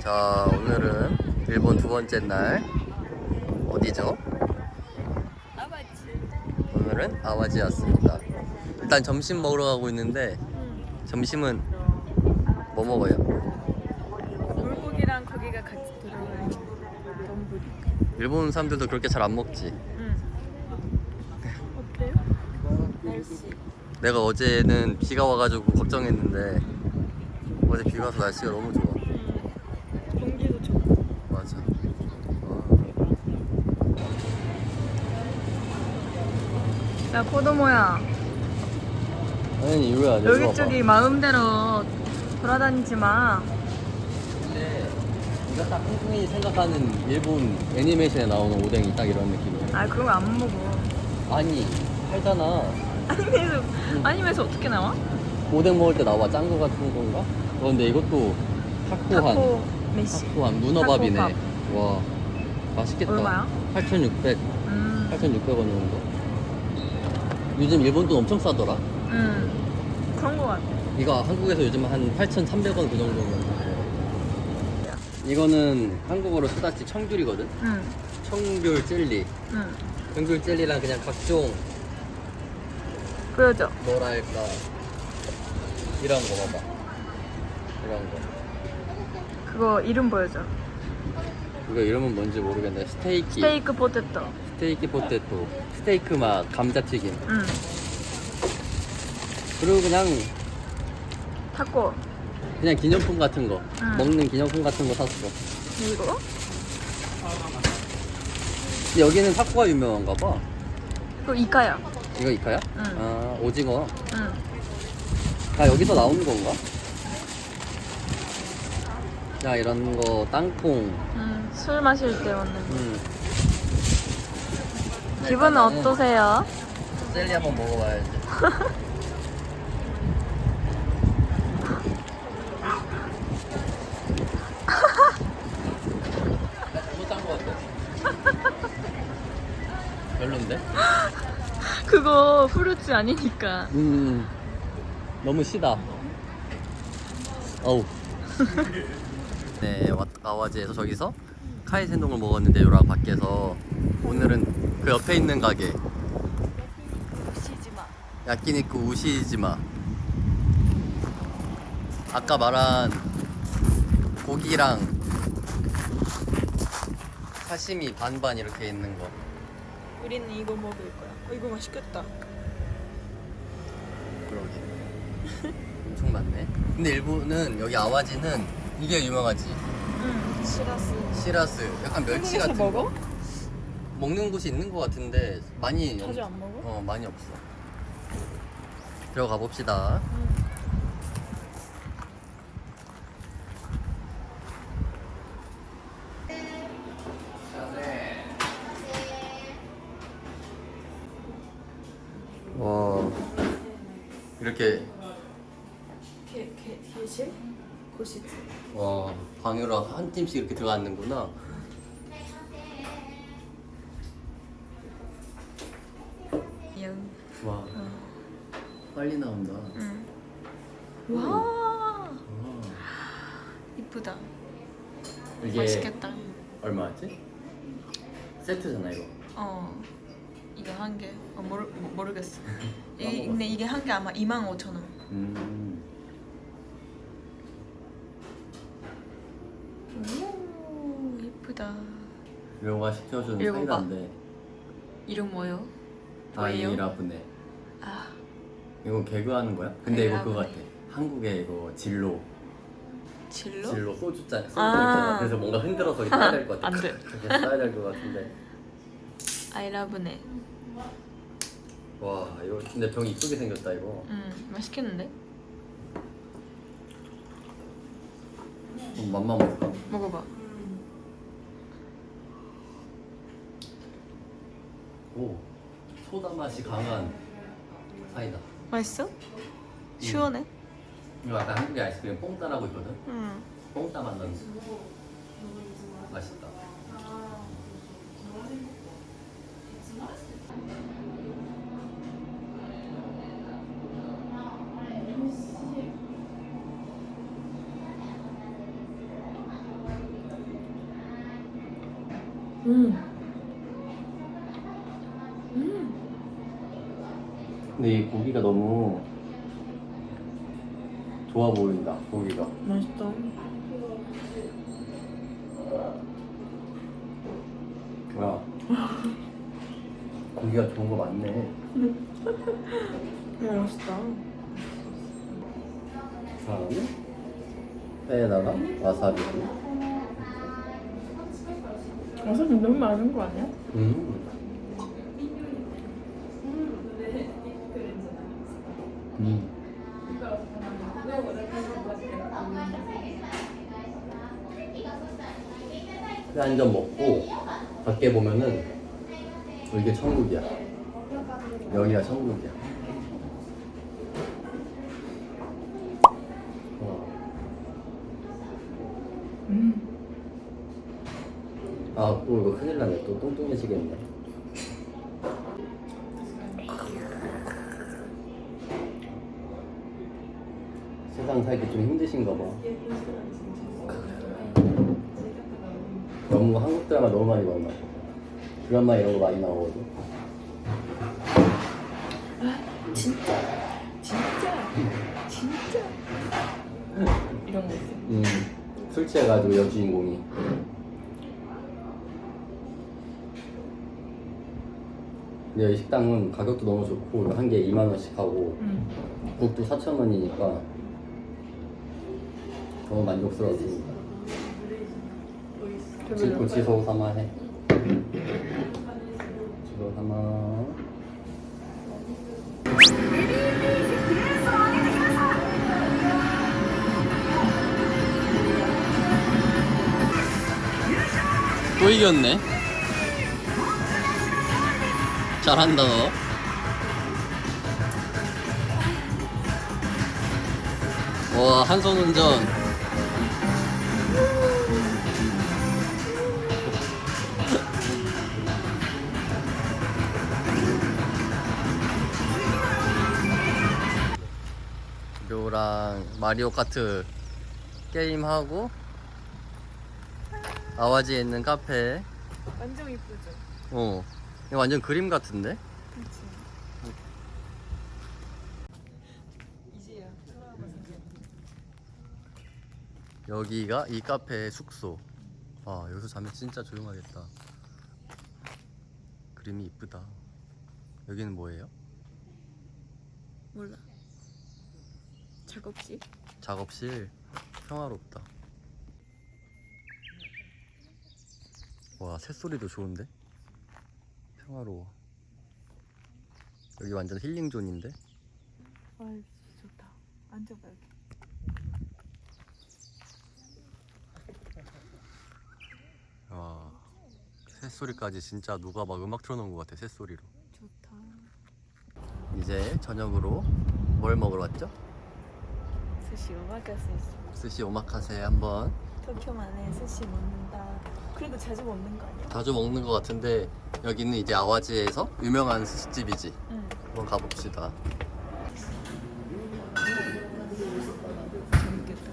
자, 오늘은 일본 두 번째 날 어디죠? 아바지. 오늘은 아와지 왔습니다. 일단 점심 먹으러 가고 있는데 점심은 뭐 먹어요? 물고기랑 고기가 같이 들어가 있는丼. 일본 사람들도 그렇게 잘 안 먹지. 응. 어때요? 날씨. 내가 어제는 비가 와가지고 걱정했는데 어제 비가 와서 날씨가 너무 좋아. 공기도 좋고. 맞아. 야 코도모야. 아니 이거야. 여기 저기 마음대로 돌아다니지 마. 근데 이거 딱 한국인이 생각하는 일본 애니메이션에 나오는 오뎅이 딱 이런 느낌이야. 아 그런 거 안 먹어. 아니 팔잖아. 아니면서 아니면서 어떻게 나와? 오뎅 먹을 때 나와 짠거 같은 건가? 어, 근데 이것도 타코한 타코 메시. 타코한 문어밥이네. 타코밥. 와 맛있겠다. 얼마야? 8,600, 음. 8,600원 정도. 요즘 일본 돈 엄청 싸더라. 음. 그런 거 같아. 이거 한국에서 요즘 한 8,300원 그 정도면. 이거는 한국어로 수다치 청귤이거든. 응. 청귤 젤리. 응. 청귤 젤리랑 그냥 각종 보여줘. 뭐랄까 이런 거 봐봐. 이런 거. 그거 이름 보여줘. 이거 이름은 뭔지 모르겠는데 스테이키. 스테이크 포테토. 스테이키 포테토. 스테이크 맛 감자튀김. 응. 그리고 그냥 타코. 그냥 기념품 같은 거. 응. 먹는 기념품 같은 거 샀어. 이거? 근데 여기는 타코가 유명한가 봐. 그거 이카야. 이거 이카야? 응. 아 오징어. 응. 아 여기서 나오는 건가? 야 이런 거 땅콩. 응. 술 마실 때 먹는 거. 음. 기분은 일단은 어떠세요? 젤리 한번 먹어봐야지. 잘못 산거 같아. 별론데? 그거 후르츠 아니니까. 음, 너무 시다. 어우. 네, 왔- 아와지에서 저기서 카이센동을 먹었는데 요랑 밖에서 오늘은 그 옆에 있는 가게 마. 야끼니쿠 우시지마 아까 말한 고기랑 사시미 반반 이렇게 있는 거 우리는 이거 먹을 거야. 어, 이거 맛있겠다. 그러게 엄청 많네 근데 일본은 여기 아와지는 이게 유명하지 응. 시라스. 시라스 약간 멸치 한국에서 같은 먹어? 거 먹는 곳이 있는 것 같은데 많이 자주 안 먹어? 어 많이 없어 들어가 봅시다 응. 와 이렇게 게, 게, 게실? 고시트. 와 방으로 한 팀씩 이렇게 들어갔는구나 영. 와 빨리 나온다 응. 와. 와, 이쁘다. 이게 맛있겠다. 얼마였지? 세트잖아 이거 어. 이거 한 개. 어, 모르, 모- 모르겠어. 이. 근데 이게 한 개 아마 2만 5천 원. 음 오, 이쁘다. 묘가 시켜준 봐. 사이다인데 이름 뭐요? 뭐예요? 아이라브네 아, 이거 개그하는 거야? 근데 이거 그거 같아 아이라브네. 한국에 이거 진로 진로? 진로 소주잔 소주 아. 있잖아 그래서 뭔가 흔들어서 이렇게 써야 될 것 같아 안 돼. 이렇게 써야 될 것 같은데 아이라브네. 와 이거 근데 병 이쁘게 생겼다 이거 음, 맛있겠는데? 그럼 맛만 볼까? 먹어봐. 오 소다 맛이 강한 사이다 맛있어? 시원해? 이거 약간 한국의 아이스크림 뽕따라고 있거든 응. 뽕따 맛 나는 맛있다 음. 음. 근데 이 고기가 너무 좋아 보인다. 고기가. 맛있다. 야. 고기가 좋은 거 맞네. 음, 맛있다. 다음에 회에다가 와사비. 와사비 너무 많은 거 아니야? 음. 음. 한점 먹고 밖에 보면은 이게 천국이야. 여기가 천국이야. 어. 음. 아, 또 이거 큰일 나네. 또 뚱뚱해지겠네. 세상 살기 좀 힘드신가 봐. 너무 한국 드라마 너무 많이 봤나 봐. 드라마 이런 거 많이 나오거든. 진짜. 진짜. 진짜. 이런 거 있어. 음, 술 취해가지고 여주인공이. 근데 이 식당은 가격도 너무 좋고 한 개에 2만 원씩 하고 음. 국도 4천 원이니까 너무 만족스러웠습니다. 지금 지소 삼아 해. 지소 삼아. 또 이겼네. 잘한다 너. 와, 한손 운전. 묘랑 마리오 카트 게임하고 아와지에 있는 카페 완전 이쁘죠? 어 이거 완전 그림 같은데? 그치. 이제야. 여기가 이 카페의 숙소 와 여기서 자면 진짜 조용하겠다 그림이 이쁘다 여기는 뭐예요? 몰라. 작업실? 작업실 평화롭다 와 새소리도 좋은데? 평화로워 여기 완전 힐링 존인데? 아, 좋다. 앉아봐 여기. 와 새소리까지 진짜 누가 막 음악 틀어놓은 것 같아 새소리로 좋다. 이제 저녁으로 뭘 먹으러 왔죠? 스시 오마카세 스시 오마카세 한번. 도쿄만에 스시 먹는다. 그래도 자주 먹는 거 아니야? 자주 먹는 것 같은데 여기는 이제 아와지에서 유명한 스시집이지. 응. 한번 가봅시다. 재밌겠다.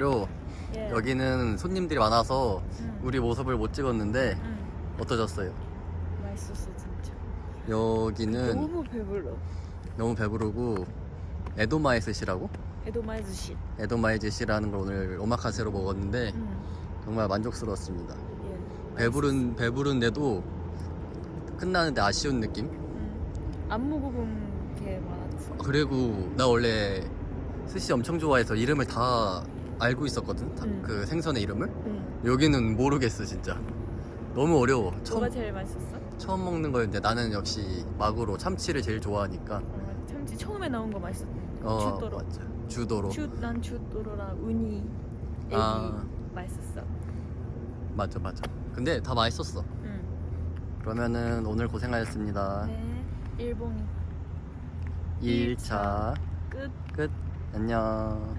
료 예. 여기는 손님들이 많아서 음. 우리 모습을 못 찍었는데 음. 어떠셨어요? 맛있었어 진짜. 여기는 너무 배불러. 너무 배부르고 에도마이스시라고? 에도마이즈시. 에도마이즈시라는 걸 오늘 오마카세로 먹었는데 음. 정말 만족스러웠습니다. 예. 배부른 배부른데도 끝나는데 아쉬운 느낌? 음. 안 먹어본 게 많았어. 그리고 나 원래 스시 엄청 좋아해서 이름을 다 알고 있었거든. 다- 음. 그 생선의 이름을. 응. 여기는 모르겠어 진짜. 너무 어려워. 처음 뭐가 제일 맛있었어? 처음 먹는 거였는데 나는 역시 마구로 참치를 제일 좋아하니까. 어, 참치 처음에 나온 거 맛있었어. 어 주도로. 맞아. 주도로. 주, 난 주도로랑 우니 애기 아. 맛있었어. 맞아 맞아. 근데 다 맛있었어. 응. 그러면은 오늘 고생하셨습니다. 네. 일본 2일차 끝. 끝. 안녕.